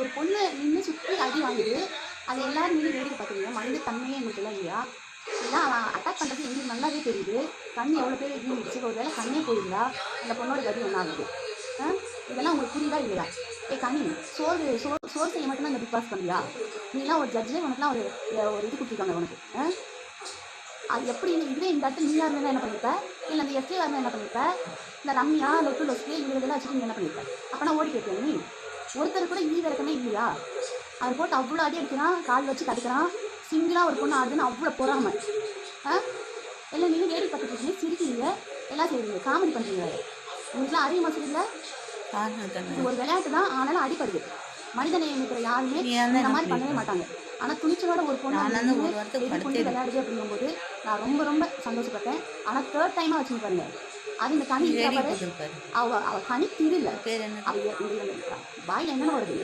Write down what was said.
ஒரு பொண்ணு நின்று சுற்றி அடி வாங்குது. அது எல்லாரும் நின்று வேடிக்கை பார்க்குறீங்க மனித தன்மையே எங்களுக்கு எல்லாம் இல்லையா எல்லாம் அவன் அட்டாக் பண்ணுறது எங்களுக்கு நல்லாவே தெரியுது. கண் எவ்வளோ பேர் இருந்துச்சு ஒரு வேளை கண்ணே போயிருந்தா அந்த பொண்ணோட கதி ஒன்றாகுது ஆ? இதெல்லாம் உங்களுக்கு புரியுதா இல்லையா? ஏ கனி சோறு சோர் சோறு செய்ய மட்டும்தான் இந்த பிக் பாஸ் பண்ணியா? நீலாம் ஒரு ஜட்ஜே உனக்குலாம் ஒரு ஒரு இது கொடுத்துருக்காங்க உனக்கு. அது எப்படி? இதே இதுவே இந்த இடத்துல நீயா இருந்தா என்ன பண்ணிருப்ப? இல்லை அந்த எஸ்ஏ இருந்தால் என்ன பண்ணிருப்ப? இந்த ரம்யா லொட்டு லொஸ்கே இவங்களெல்லாம் வச்சுட்டு நீ என்ன பண்ணிருப்ப? அப்பனா ஓடி கேட்பேன் நீ? ஒருத்தர் கூட ஈ விளக்கமே இல்லையா? அது போட்டு அவ்வளோ அடி அடிக்கிறான் கால் வச்சு தடுக்கிறான் சிங்கிளாக ஒரு பொண்ணு ஆடுதுன்னு அவ்வளோ பொறாம. ஆ? எல்லாம் நீங்கள் வேடி பார்த்துட்டு சிரிக்கிறீங்க எல்லாம் செய்றீங்க காமெடி பண்ணுறீங்க உங்களுக்குலாம் மசூல் இல்லை? ஒரு விளையாட்டு தான் ஆனாலும் அடிப்படுது மனிதனை நினைக்கிற யாருமே இந்த மாதிரி பண்ணவே மாட்டாங்க. ஆனா துணிச்சலோட ஒரு பொண்ணு ஒரு படுத்தே விளையாடுது அப்படிங்கும்போது நான் ரொம்ப ரொம்ப சந்தோஷப்பட்டேன். ஆனா தேர்ட் டைமா வச்சுன்னு பாருங்க. அது இந்த கனி வேடி இருக்கா பாரு, போட்டிருப்பாரு அவ அவ கனி திருல பேர் என்ன வாயில என்னென்ன வருது